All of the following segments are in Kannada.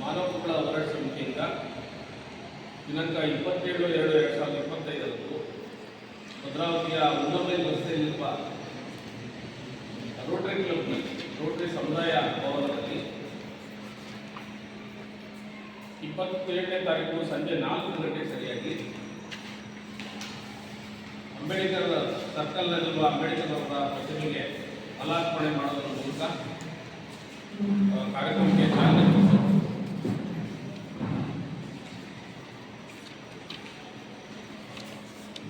ವತಿಯಿಂದ ದಿನಾಂಕ ಇಪ್ಪತ್ತೇಳು ಎರಡು ಎರಡು ಸಾವಿರದ ಇಪ್ಪತ್ತೈದರಂದು ಭದ್ರಾವತಿಯ ಉನ್ನಮೈಲ್ ರಸ್ತೆಯಲ್ಲಿರುವ ರೋಟರಿ ಕ್ಲಬ್ನಲ್ಲಿ ರೋಟರಿ ಸಮುದಾಯ ಭವನದಲ್ಲಿ ಇಪ್ಪತ್ತೇಳನೇ ತಾರೀಕು ಸಂಜೆ ನಾಲ್ಕು ಗಂಟೆ ಸರಿಯಾಗಿ ಅಂಬೇಡ್ಕರ್ ಸರ್ಕಲ್ನಲ್ಲಿರುವ ಅಂಬೇಡ್ಕರ್ ಅವರ ಪ್ರತಿಮೆಗೆ ಅಲಾರ್ಪಣೆ ಮಾಡೋದರ ಮೂಲಕ ಕಾರ್ಯಕ್ರಮಕ್ಕೆ ಚಾಲನೆ ಕೊಟ್ಟು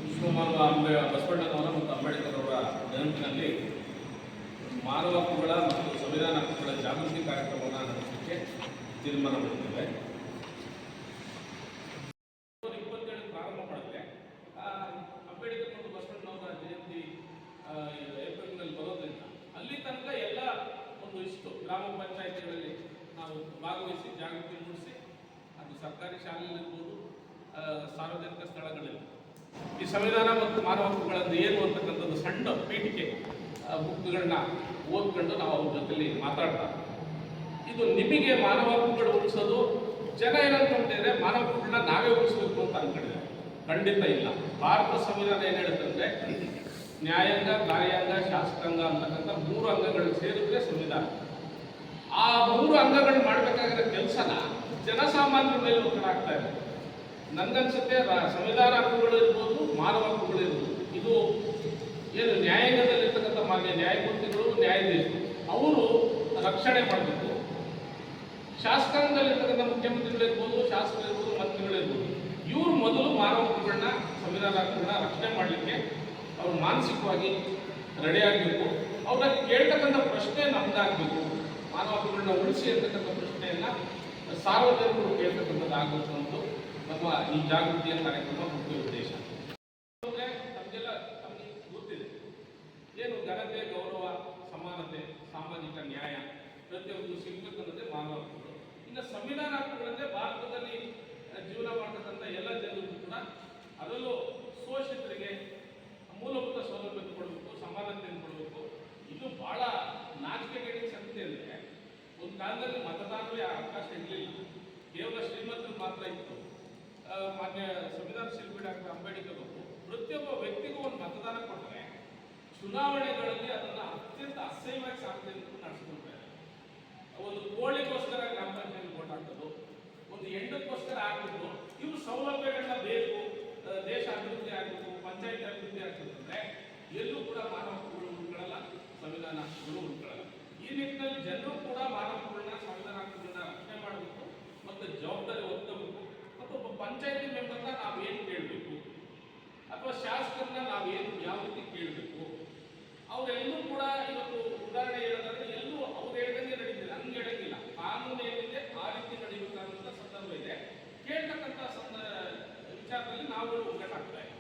ವಿಶ್ವಮಾನವ ಅಂಬೆ ಬಸವಣ್ಣನವರ ಮತ್ತು ಅಂಬೇಡ್ಕರ್ ಅವರ ನೆನಪಿನಲ್ಲಿ ಮಾನವ ಹಕ್ಕುಗಳ ಮತ್ತು ಸಂವಿಧಾನ ಹಕ್ಕುಗಳ ಜಾಗೃತಿ ಕಾರ್ಯಕ್ರಮವನ್ನು ನಡೆಸಲಿಕ್ಕೆ ತೀರ್ಮಾನ ಮಾಡಿದ್ದೇವೆ. ಪ್ರಾರಂಭ ಆ, ಅಂಬೇಡ್ಕರ್ ಮತ್ತು ಬಸವಣ್ಣನವರ ಜಯಂತಿ ಏಪ್ರಿಲ್ನಲ್ಲಿ ಬರೋದ್ರಿಂದ ಅಲ್ಲಿ ತನಕ ಎಲ್ಲ ಒಂದು ಇಷ್ಟು ಗ್ರಾಮ ಪಂಚಾಯಿತಿಗಳಲ್ಲಿ ನಾವು ಭಾಗವಹಿಸಿ ಜಾಗೃತಿ ಮೂಡಿಸಿ ಅದು ಸರ್ಕಾರಿ ಶಾಲೆಯಲ್ಲಿರ್ಬೋದು ಸಾರ್ವಜನಿಕ ಸ್ಥಳಗಳಲ್ಲಿ. ಈ ಸಂವಿಧಾನ ಮತ್ತು ಮಾನವ ಹಕ್ಕುಗಳನ್ನು ಏನು ಅಂತಕ್ಕಂಥದ್ದು ಸಣ್ಣ ಪೀಠಿಕೆ ಬುಕ್ಗಳನ್ನ ಓದ್ಕೊಂಡು ನಾವು ಅವ್ರ ಜೊತೆಲಿ ಮಾತಾಡ್ತಾ ಇದು ನಿಮಗೆ ಮಾನವ ಹಕ್ಕುಗಳು ಉಳಿಸೋದು, ಜನ ಏನಂತಂದ್ರೆ ಮಾನವ ಹಕ್ಕುಗಳನ್ನ ನಾವೇ ಉಳಿಸ್ಬೇಕು ಅಂತ ಅನ್ಕೊಂಡಿದೆ ಖಂಡಿತ ಇಲ್ಲ. ಭಾರತ ಸಂವಿಧಾನ ಏನು ಹೇಳುತ್ತಂದ್ರೆ ನ್ಯಾಯಾಂಗ, ಕಾರ್ಯಾಂಗ, ಶಾಸಕಾಂಗ ಅಂತಕ್ಕಂಥ ಮೂರು ಅಂಗಗಳು ಸೇರಿದ್ರೆ ಸಂವಿಧಾನ. ಆ ಮೂರು ಅಂಗಗಳು ಮಾಡಬೇಕಾಗಿರೋ ಕೆಲಸನ ಜನಸಾಮಾನ್ಯರ ಮೇಲೆ ಒತ್ತಡ ಆಗ್ತಾ ಇದೆ. ನನ್ಗನ್ಸುತ್ತೆ ಸಂವಿಧಾನ ಹಕ್ಕುಗಳು ಇರ್ಬೋದು, ಮಾನವ ಹಕ್ಕುಗಳು ಇರ್ಬೋದು. ಇದು ಏನು ನ್ಯಾಯಾಂಗದಲ್ಲಿರ್ತಕ್ಕಂಥ ಮಾನ್ಯ ನ್ಯಾಯಮೂರ್ತಿಗಳು, ನ್ಯಾಯಾಧೀಶರು, ಅವರು ರಕ್ಷಣೆ ಮಾಡಬೇಕು. ಶಾಸಕಾಂಗದಲ್ಲಿರ್ತಕ್ಕಂಥ ಮುಖ್ಯಮಂತ್ರಿಗಳಿರ್ಬೋದು ಶಾಸಕರಿರ್ಬೋದು ಮಂತ್ರಿಗಳಿರ್ಬೋದು ಇವರು ಮೊದಲು ಮಾನವ ಹಕ್ಕುಗಳನ್ನ ಸಂವಿಧಾನ ಹಕ್ಕುಗಳನ್ನ ರಕ್ಷಣೆ ಮಾಡಲಿಕ್ಕೆ ಅವರು ಮಾನಸಿಕವಾಗಿ ರೆಡಿ ಆಗಬೇಕು. ಅವ್ರನ್ನ ಕೇಳ್ತಕ್ಕಂಥ ಪ್ರಶ್ನೆ ನಮ್ದಾಗಬೇಕು. ಮಾನವ ಹಕ್ಕುಗಳನ್ನ ಉಳಿಸಿ ಅಂತಕ್ಕಂಥ ಪ್ರಶ್ನೆಯನ್ನ ಸಾರ್ವಜನಿಕರು ಕೇಳ್ತಕ್ಕಂಥದ್ದು ಆಗಬೇಕು ಅಂತ ನಮ್ಮ ಈ ಜಾಗೃತಿಯ ಕಾರ್ಯಕ್ರಮ ಮುಖ್ಯ ಉದ್ದೇಶ ಅಂದ್ರೆ ನಮಗೆಲ್ಲ ನಮಗೆ ಗೊತ್ತಿದೆ ಏನು ಘನತೆ ಗೌರವ ಸಮಾನತೆ ಸಾಮಾಜಿಕ ನ್ಯಾಯ ಪ್ರತಿಯೊಂದು ಸಿಗ್ಬೇಕನ್ನೋದೇ ಮಾನವ ಹಕ್ಕುಗಳು ಇನ್ನು ಸಂವಿಧಾನ ಹಕ್ಕುಗಳಂತೆ ಭಾರತದಲ್ಲಿ ಜೀವನ ಮಾಡತಕ್ಕಂಥ ಎಲ್ಲ ಜನರಿಗೂ ಕೂಡ ಅದರಲ್ಲೂ ಶೋಷಿತರಿಗೆ ಮೂಲಭೂತ ಸೌಲಭ್ಯ ಕೊಡಬೇಕು, ಸಮಾನತೆಯನ್ನು ಕೊಡಬೇಕು. ಇದು ಬಹಳ ನಾಚಿಕೆಗೇಡಿನ ಶಕ್ತಿ ಅಂದರೆ ಒಂದು ಕಾಲದಲ್ಲಿ ಮತದಾನವೇ ಅವಕಾಶ ಇರಲಿಲ್ಲ. ಕೇವಲ ಶ್ರೀಮಂತರು ಮಾತ್ರ ಇತ್ತು. ಮಾನ್ಯ ಸಂವಿಧಾನ ಶಿಲ್ಪಿ ಡಾಕ್ಟರ್ ಅಂಬೇಡ್ಕರ್ ಅವರು ಪ್ರತಿಯೊಬ್ಬ ವ್ಯಕ್ತಿಗೂ ಒಂದು ಮತದಾನ ಕೊಟ್ಟರೆ ಚುನಾವಣೆಗಳಲ್ಲಿ ಅದನ್ನು ಅತ್ಯಂತ ಅಸಹ್ಯವಾಗಿ ಸಾರ್ವಜನಿಕರು ನಡೆಸ್ಕೊಳ್ತಾರೆ ಒಂದು ಕೋಳಿಗೋಸ್ಕರ ಗ್ರಾಮ ಪಂಚಾಯತ್ ವೋಟ್ ಹಾಕೋದು ಒಂದು ಹೆಣ್ಣಕ್ಕೋಸ್ಕರ ಹಾಕಿದ್ದು ಇವು ಸೌಲಭ್ಯಗಳನ್ನ ಬೇಕು ಆ, ದೇಶ ಅಭಿವೃದ್ಧಿ ಆಗಬೇಕು ಪಂಚಾಯತ್ ಅಭಿವೃದ್ಧಿ ಆಗ್ಬೇಕಂದ್ರೆ ಎಲ್ಲೂ ಕೂಡ ಮಾನವ ಹಕ್ಕುಗಳು ಉಳ್ಕೊಳ್ಳಲ್ಲ ಸಂವಿಧಾನ ಹಕ್ಕುಗಳು ಉಳ್ಕೊಳ್ಳಲ್ಲ ಈ ನಿಟ್ಟಿನಲ್ಲಿ ಜನರು ಕೂಡ ಮಾನವ ಹಕ್ಕುಗಳನ್ನ ಸಂವಿಧಾನ ಹಕ್ಕುಗಳನ್ನ ರಕ್ಷಣೆ ಮಾಡಬೇಕು ಮತ್ತು ಜವಾಬ್ದಾರಿ ಹೊತ್ತಬೇಕು ಮತ್ತು ಒಬ್ಬ ಪಂಚಾಯತಿ ಮೆಂಬರ್ನ ಏನು ಕೇಳಬೇಕು? ಅಥವಾ ಶಾಸಕರನ್ನ ನಾವು ಏನು ಯಾವ ರೀತಿ ಕೇಳಬೇಕು? ಅವರೆಲ್ಲೂ ಕೂಡ ಇವತ್ತು ಉದಾಹರಣೆ ಹೇಳೋದಾದ್ರೆ ಎಲ್ಲೂ ಅವ್ರು ಹೇಳ್ದಂಗೆ ನಡೀತಿಲ್ಲ, ಹಂಗೆ ಹೇಳಂಗಿಲ್ಲ. ಕಾನೂನು ಏನಿದೆ ಆ ರೀತಿ ನಡೀಬೇಕಾದಂಥ ಸಂದರ್ಭ ಇದೆ. ಕೇಳ್ತಕ್ಕಂಥ ಸಂದ, ವಿಚಾರದಲ್ಲಿ ನಾವು ಒಗ್ಗಟ್ಟಾಗ್ತಾ ಇದೆ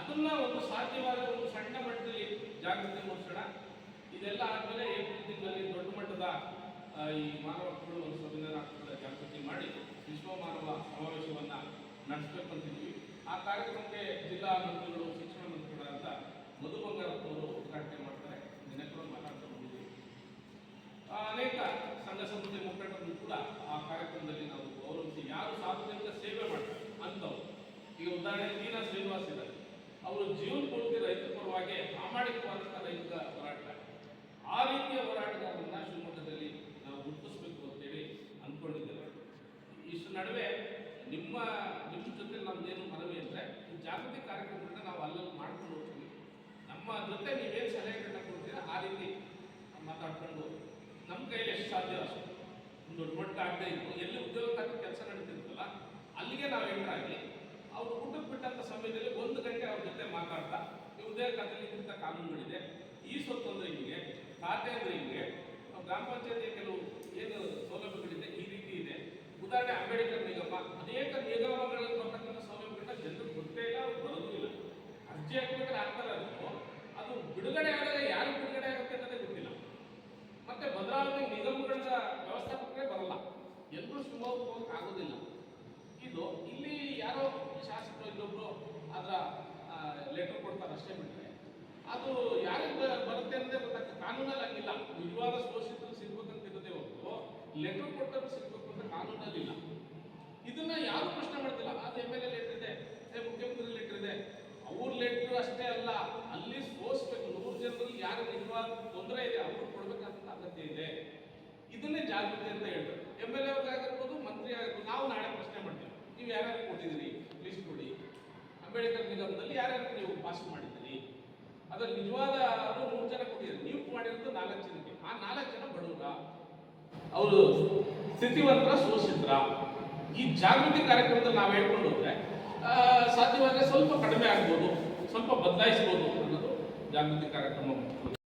ಅದನ್ನ ಒಂದು ಸಾಧ್ಯವಾದ ಒಂದು ಸಣ್ಣ ಮಟ್ಟದಲ್ಲಿ ಜಾಗೃತಿ ಮೂಡಿಸೋಣ. ಇದೆಲ್ಲ ಆದಮೇಲೆ ಏಪ್ರಿಲ್ ತಿಂಗಳಲ್ಲಿ ದೊಡ್ಡ ಈ ಮಾನವ ಹಕ್ಕುಗಳು ಸಂವಿಧಾನ ಹಕ್ಕುಗಳ ಜಾಗೃತಿ ಮಾಡಿ ವಿಶ್ವ ಮಾನವ ಸಮಾವೇಶವನ್ನು ನಡೆಸಬೇಕು ಅಂತಿದ್ವಿ ಆ ಕಾರ್ಯಕ್ರಮಕ್ಕೆ ಜಿಲ್ಲಾ ಮಂತ್ರಿಗಳು, ಶಿಕ್ಷಣ ಮಂತ್ರಿಗಳಾದ ಮಧು ಬಂಗಾರಪ್ಪ ಅವರು ಉದ್ಘಾಟನೆ ಮಾಡ್ತಾರೆ. ದಿನಕರು ಮಾತಾಡ್ತಾ ಹೋಗಿದ್ದೀವಿ ಅನೇಕ ಸಂಘ ಸಂಸ್ಥೆ ಮುಖಂಡರನ್ನು ಕೂಡ ಆ ಕಾರ್ಯಕ್ರಮದಲ್ಲಿ ನಾವು ಗೌರವಿಸಿ ಯಾರು ಸಾರ್ವಜನಿಕ ಸೇವೆ ಮಾಡ್ತಾರೆ ಅಂಥವ್ರು ಈಗ ಉದಾಹರಣೆ ನೀನಾ ಶ್ರೀನಿವಾಸ್ ಇದ್ದಾರೆ. ಅವರು ಜೀವನ ಪೂರ್ತಿ ರೈತರ ಪರವಾಗಿ ಪ್ರಾಮಾಣಿಕವಾದಂಥ ರೈತ ಹೋರಾಟ. ಆ ರೀತಿಯ ಹೋರಾಟಗಾರರನ್ನ ನಡುವೆ ನಿಮ್ಮ ನಿಮ್ಮ ಜೊತೆ ನಮ್ದೇನು ಮನವಿ ಅಂದರೆ ಈ ಜಾಗೃತಿ ಕಾರ್ಯಕ್ರಮಗಳನ್ನ ನಾವು ಅಲ್ಲಲ್ಲಿ ಮಾಡ್ಕೊಂಡು ಹೋಗ್ತೀವಿ. ನಮ್ಮ ಜೊತೆ ನೀವೇನು ಸಲಹೆಗಳನ್ನ ಕೊಡ್ತೀರಾ, ಆ ರೀತಿ ಮಾತಾಡ್ಕೊಂಡು ನಮ್ಮ ಕೈಯಲ್ಲಿ ಎಷ್ಟು ಸಾಧ್ಯ ಅಷ್ಟು? ಒಂದು ದೊಡ್ಡ ಆಗದೆ ಇತ್ತು. ಎಲ್ಲಿ ಉದ್ಯೋಗ ಕೆಲಸ ನಡೀತಿರ್ತಲ್ಲ ಅಲ್ಲಿಗೆ ನಾವು ಎಂಟ್ರಾಗಿ ಅವ್ರು ಊಟಕ್ಕೆ ಬಿಟ್ಟಂಥ ಸಮಯದಲ್ಲಿ ಒಂದು ಗಂಟೆ ಅವ್ರ ಜೊತೆ ಮಾತಾಡ್ತಾ, ಈ ಉದ್ಯೋಗ ಖಾತೆಯಲ್ಲಿ ಇಂಥ ಕಾನೂನುಗಳಿದೆ, ಈ ಸ್ವತ್ತು ಅಂದರೆ ಹಿಂಗೆ, ಖಾತೆ ಅಂದ್ರೆ ಹಿಂಗೆ ಗ್ರಾಮ ಪಂಚಾಯತಿಯ ಕೆಲವು ಏನು ಸೌಲಭ್ಯಗಳಿದೆ ಉದಾಹರಣೆ ಅಂಬೇಡ್ಕರ್ ನಿಗಮ. ಅನೇಕ ನಿಗಮಗಳಲ್ಲಿ ಬರ್ತಕ್ಕಂಥ ಸೌಲಭ್ಯಗಳನ್ನ ಜನರು ಗೊತ್ತೇ ಇಲ್ಲ, ಅವ್ರು ಬರೋದೂ ಇಲ್ಲ. ಅರ್ಜಿ ಹಾಕ್ಬೇಕಾದ್ರೆ ಆಗ್ತಾರೆ ಅದು. ಅದು ಬಿಡುಗಡೆ ಆದರೆ ಯಾರು ಬಿಡುಗಡೆ ಆಗುತ್ತೆ ಅನ್ನೋದೇ ಗೊತ್ತಿಲ್ಲ. ಮತ್ತೆ ಭದ್ರಾವತಿ ನಿಗಮಗಳ ವ್ಯವಸ್ಥಾಪಕರೇ ಬರಲ್ಲ. ಎಲ್ಲರೂ ಹೋಗಕ್ಕೆ ಆಗೋದಿಲ್ಲ. ಇದು ಇಲ್ಲಿ ಯಾರೋ ಶಾಸಕರು, ಇನ್ನೊಬ್ರು ಅದರ ಲೆಟರ್ ಕೊಡ್ತಾರೆ ಅಷ್ಟೇ ಬಿಟ್ಟರೆ ಅದು ಯಾರಿಗೆ ಬರುತ್ತೆ ಅನ್ನೋದೇ ಗೊತ್ತಾಗ್ತದೆ. ಕಾನೂನಲ್ಲಿ ಹಂಗಿಲ್ಲ. ನಿಜವಾದ ಶೋಷಿತರು ಸಿಗ್ಬೇಕಂತ ಇರೋದೇ ಹೊರತು ಲೆಟರ್ ಕೊಟ್ಟರು ಸಿಗ್ಬೇಕು. ಅಂತ ಕಾನೂನಲ್ಲಿ ಇದನ್ನ ಯಾರು ಪ್ರಶ್ನೆ ಮಾಡ್ತಿಲ್ಲ? ಅದು ಎಂ ಎಲ್ ಎ ಲೆಟರ್ ಇದೆ ಮುಖ್ಯಮಂತ್ರಿ ಲೆಟರ್ ಇದೆ. ಅವ್ರ ಲೆಟರ್ ಅಷ್ಟೇ ಅಲ್ಲ, ಅಲ್ಲಿ ಸೋಸ್ಬೇಕು. ನೂರು ಜನರಲ್ಲಿ ಯಾರು ನಿಜವಾದ ತೊಂದರೆ ಇದೆ, ಅವ್ರು ಕೊಡ್ಬೇಕಂತ ಅಗತ್ಯ ಇದೆ. ಇದನ್ನೇ ಜಾಗೃತಿ ಅಂತ ಹೇಳ್ತಾರೆ. ಎಂ ಎಲ್ ಎ ಆಗಿರ್ಬೋದು, ಮಂತ್ರಿ ಆಗಿರ್ಬೋದು, ನಾವು ನಾಳೆ ಪ್ರಶ್ನೆ ಮಾಡ್ತೀವಿ. ನೀವು ಯಾರ್ಯಾರು ಕೊಟ್ಟಿದ್ದೀರಿ? ಲಿಸ್ಟ್ ಕೊಡಿ ಅಂಬೇಡ್ಕರ್ ನಿಗಮದಲ್ಲಿ ಯಾರ್ಯಾರು ನೀವು ಪಾಸ್ ಮಾಡಿದ್ದೀರಿ? ಅದ್ರಲ್ಲಿ ನಿಜವಾದ ಮೂರು ಜನ ಕೊಟ್ಟಿದ್ದೀರಿ. ನೀವು ಮಾಡಿರೋದು ನಾಲ್ಕು ಜನಕ್ಕೆ. ಆ ನಾಲ್ಕು ಜನ ಬಡವರ. ಅವರು ಸ್ಥಿತಿವಂತರ ಸೂಚಿಸಿದ್ರ ಈ ಜಾಗೃತಿ ಕಾರ್ಯಕ್ರಮದಲ್ಲಿ ನಾವು ಹೇಳ್ಕೊಂಡು ಹೋದ್ರೆ ಸಾಧ್ಯವಾದ್ರೆ ಸ್ವಲ್ಪ ಕಡಿಮೆ ಆಗ್ಬೋದು, ಸ್ವಲ್ಪ ಬದಲಾಯಿಸ್ಬೋದು ಅನ್ನೋದು ಜಾಗೃತಿ ಕಾರ್ಯಕ್ರಮ